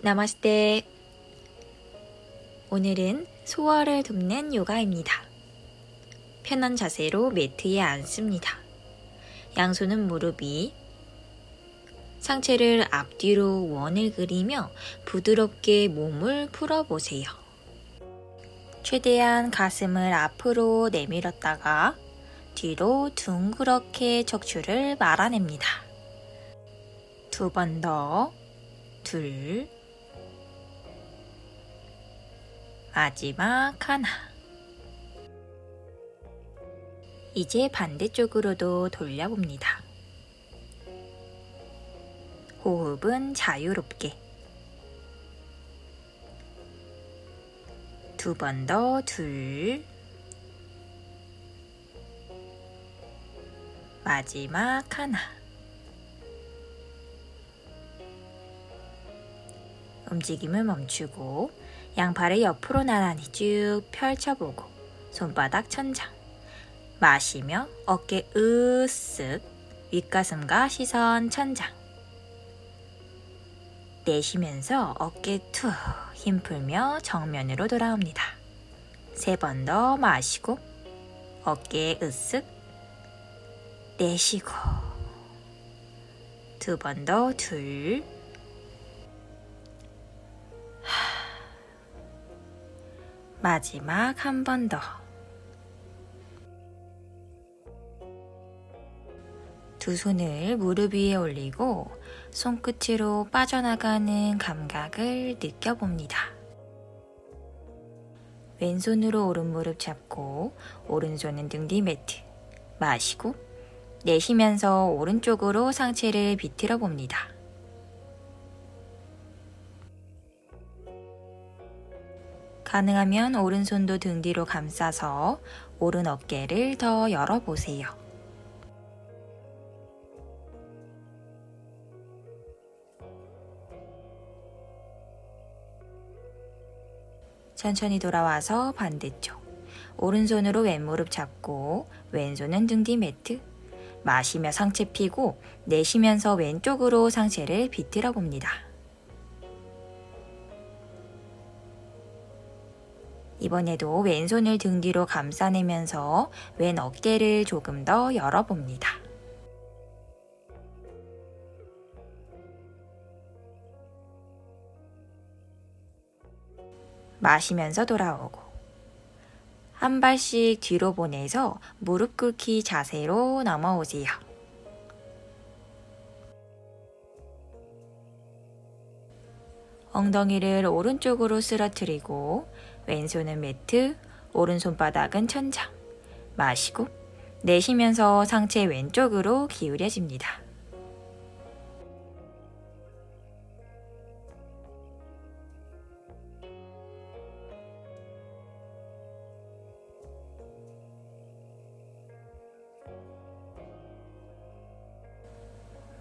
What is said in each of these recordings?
나마스테. 오늘은 소화를 돕는 요가입니다. 편한 자세로 매트에 앉습니다. 양손은 무릎 위, 상체를 앞뒤로 원을 그리며 부드럽게 몸을 풀어보세요. 최대한 가슴을 앞으로 내밀었다가 뒤로 둥그렇게 척추를 말아냅니다. 두 번 더, 둘, 마지막 하나. 이제 반대쪽으로도 돌려봅니다. 호흡은 자유롭게. 두 번 더 둘. 마지막 하나. 움직임을 멈추고 양팔을 옆으로 나란히 쭉 펼쳐보고 손바닥 천장. 마시며 어깨 으쓱 윗가슴과 시선 천장. 내쉬면서 어깨 툭 힘 풀며 정면으로 돌아옵니다. 세 번 더 마시고 어깨 으쓱 내쉬고 두 번 더 둘. 마지막 한 번 더. 두 손을 무릎 위에 올리고 손끝으로 빠져나가는 감각을 느껴봅니다. 왼손으로 오른 무릎 잡고 오른손은 등 뒤 매트. 마시고 내쉬면서 오른쪽으로 상체를 비틀어 봅니다. 가능하면 오른손도 등 뒤로 감싸서 오른 어깨를 더 열어보세요. 천천히 돌아와서 반대쪽. 오른손으로 왼무릎 잡고 왼손은 등 뒤 매트. 마시며 상체 피고 내쉬면서 왼쪽으로 상체를 비틀어 봅니다. 이번에도 왼손을 등 뒤로 감싸내면서 왼 어깨를 조금 더 열어봅니다. 마시면서 돌아오고 한 발씩 뒤로 보내서 무릎 꿇기 자세로 넘어오세요. 엉덩이를 오른쪽으로 쓰러뜨리고 왼손은 매트, 오른손바닥은 천장. 마시고 내쉬면서 상체 왼쪽으로 기울여집니다.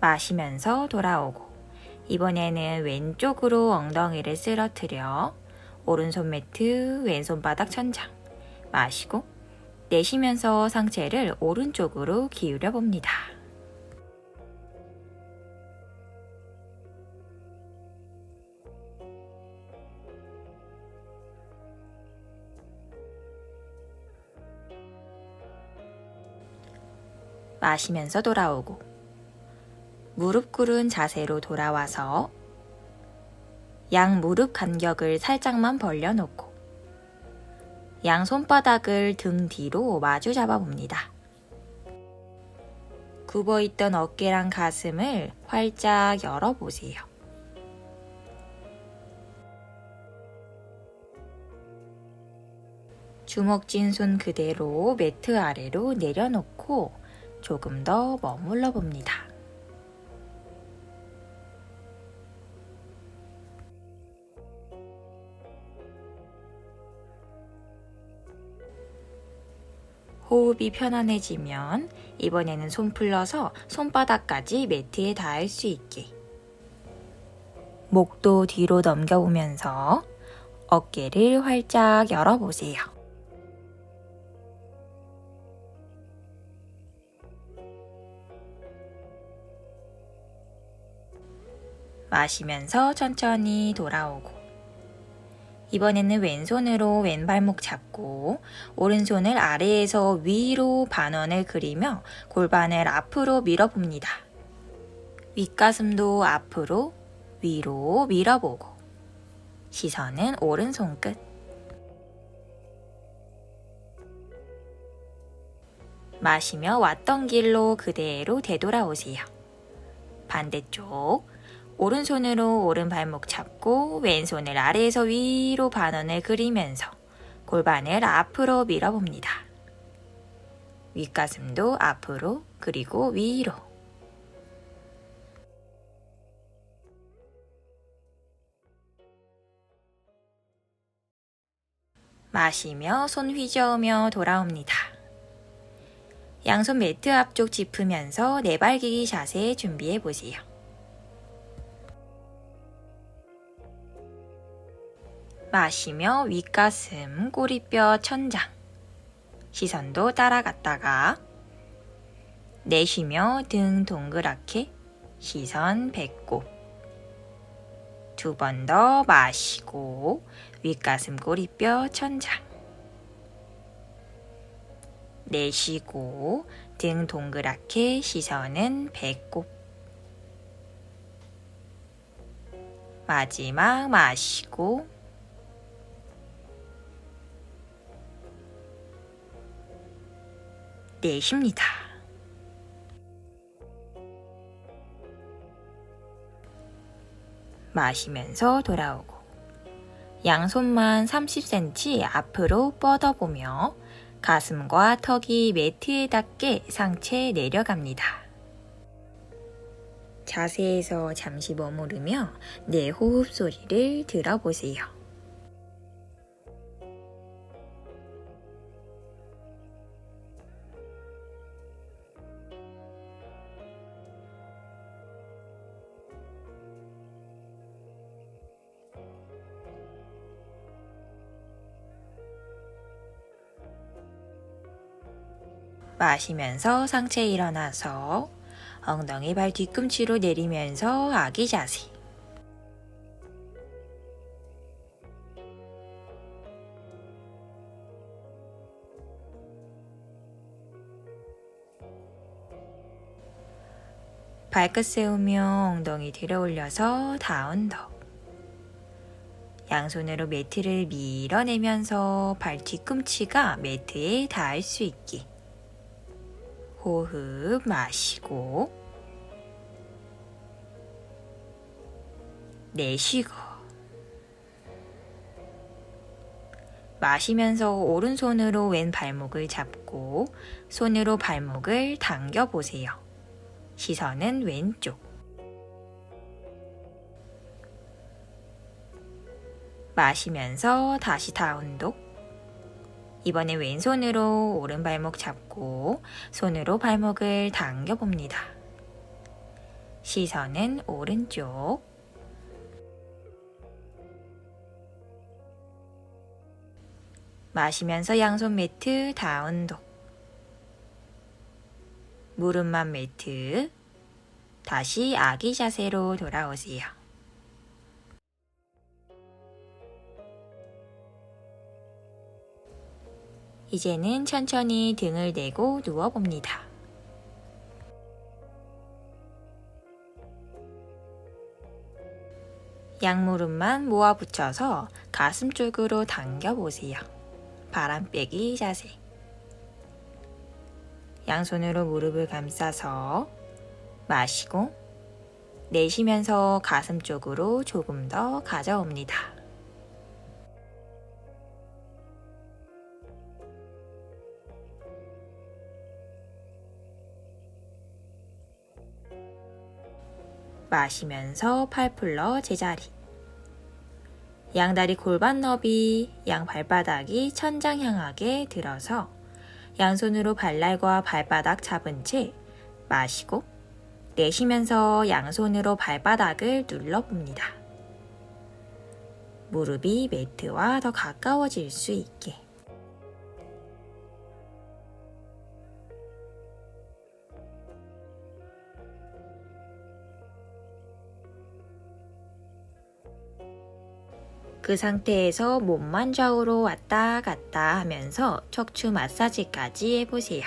마시면서 돌아오고 이번에는 왼쪽으로 엉덩이를 쓰러뜨려 오른손 매트, 왼손 바닥 천장. 마시고 내쉬면서 상체를 오른쪽으로 기울여 봅니다. 마시면서 돌아오고 무릎 꿇은 자세로 돌아와서 양 무릎 간격을 살짝만 벌려놓고 양 손바닥을 등 뒤로 마주 잡아봅니다. 굽어있던 어깨랑 가슴을 활짝 열어보세요. 주먹 쥔 손 그대로 매트 아래로 내려놓고 조금 더 머물러 봅니다. 호흡이 편안해지면 이번에는 손 풀러서 손바닥까지 매트에 닿을 수 있게 목도 뒤로 넘겨보면서 어깨를 활짝 열어보세요. 마시면서 천천히 돌아오고 이번에는 왼손으로 왼발목 잡고 오른손을 아래에서 위로 반원을 그리며 골반을 앞으로 밀어봅니다. 윗가슴도 앞으로 위로 밀어보고 시선은 오른손 끝. 마시며 왔던 길로 그대로 되돌아오세요. 반대쪽 오른손으로 오른 발목 잡고 왼손을 아래에서 위로 반원을 그리면서 골반을 앞으로 밀어봅니다. 윗가슴도 앞으로 그리고 위로 마시며 손 휘저으며 돌아옵니다. 양손 매트 앞쪽 짚으면서 내발기기 자세 준비해 보세요. 마시며 윗가슴, 꼬리뼈, 천장. 시선도 따라갔다가 내쉬며 등 동그랗게 시선 배꼽. 두 번 더 마시고 윗가슴, 꼬리뼈, 천장. 내쉬고 등 동그랗게 시선은 배꼽. 마지막 마시고 내쉽니다. 마시면서 돌아오고 양손만 30cm 앞으로 뻗어보며 가슴과 턱이 매트에 닿게 상체 내려갑니다. 자세에서 잠시 머무르며 내 호흡 소리를 들어보세요. 마시면서 상체 일어나서 엉덩이 발 뒤꿈치로 내리면서 아기 자세. 발끝 세우며 엉덩이 들어 올려서 다운독. 양손으로 매트를 밀어내면서 발 뒤꿈치가 매트에 닿을 수 있게. 호흡 마시고 내쉬고 마시면서 오른손으로 왼 발목을 잡고 손으로 발목을 당겨 보세요. 시선은 왼쪽. 마시면서 다시 다운독. 이번에 왼손으로 오른 발목 잡고 손으로 발목을 당겨 봅니다. 시선은 오른쪽. 마시면서 양손 매트 다운독. 무릎만 매트. 다시 아기 자세로 돌아오세요. 이제는 천천히 등을 대고 누워봅니다. 양무릎만 모아 붙여서 가슴 쪽으로 당겨보세요. 바람 빼기 자세. 양손으로 무릎을 감싸서 마시고 내쉬면서 가슴 쪽으로 조금 더 가져옵니다. 마시면서 팔 풀러 제자리. 양다리 골반 너비, 양 발바닥이 천장 향하게 들어서 양손으로 발날과 발바닥 잡은 채 마시고 내쉬면서 양손으로 발바닥을 눌러봅니다. 무릎이 매트와 더 가까워질 수 있게. 그 상태에서 몸만 좌우로 왔다 갔다 하면서 척추 마사지까지 해보세요.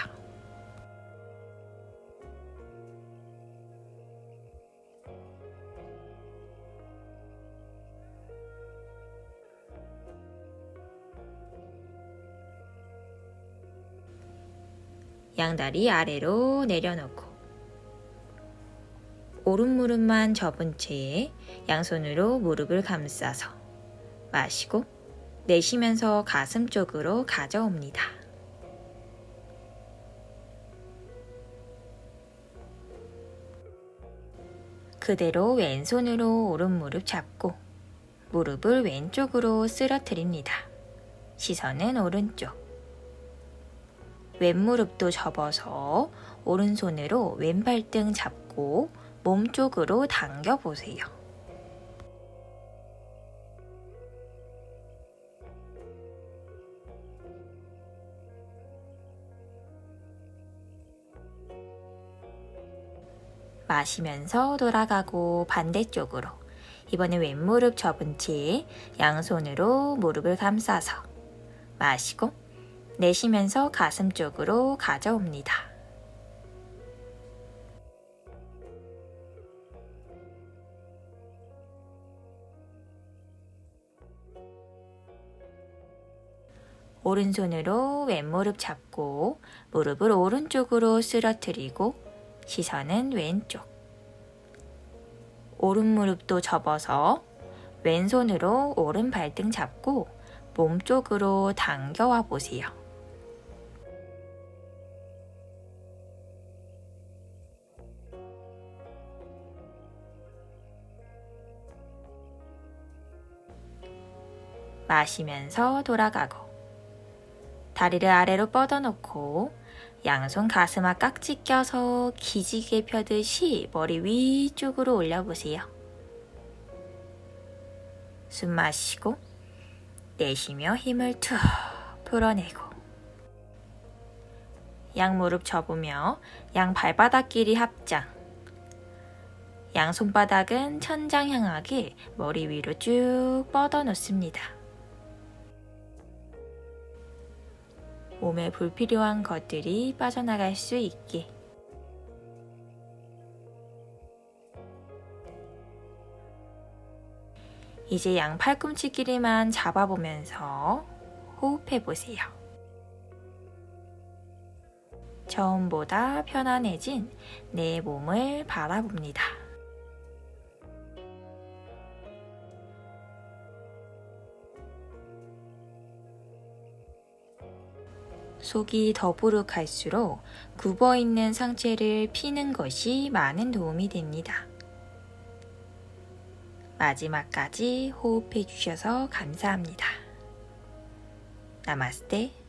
양다리 아래로 내려놓고 오른 무릎만 접은 채 양손으로 무릎을 감싸서 마시고 내쉬면서 가슴 쪽으로 가져옵니다. 그대로 왼손으로 오른 무릎 잡고 무릎을 왼쪽으로 쓰러뜨립니다. 시선은 오른쪽. 왼무릎도 접어서 오른손으로 왼발등 잡고 몸 쪽으로 당겨 보세요. 마시면서 돌아가고 반대쪽으로 이번에 왼무릎 접은 채 양손으로 무릎을 감싸서 마시고 내쉬면서 가슴 쪽으로 가져옵니다. 오른손으로 왼무릎 잡고 무릎을 오른쪽으로 쓰러뜨리고 시선은 왼쪽. 오른 무릎도 접어서 왼손으로 오른 발등 잡고 몸 쪽으로 당겨와 보세요. 마시면서 돌아가고 다리를 아래로 뻗어놓고 양손 가슴 앞 깍지 껴서 기지개 펴듯이 머리 위쪽으로 올려보세요. 숨 마시고 내쉬며 힘을 툭 풀어내고 양 무릎 접으며 양 발바닥 길이 합장 양 손바닥은 천장 향하게 머리 위로 쭉 뻗어 놓습니다. 몸에 불필요한 것들이 빠져나갈 수 있게 이제 양 팔꿈치 길이만 잡아보면서 호흡해 보세요. 처음보다 편안해진 내 몸을 바라봅니다. 속이 더부룩할수록 굽어 있는 상체를 피는 것이 많은 도움이 됩니다. 마지막까지 호흡해 주셔서 감사합니다. 나마스테.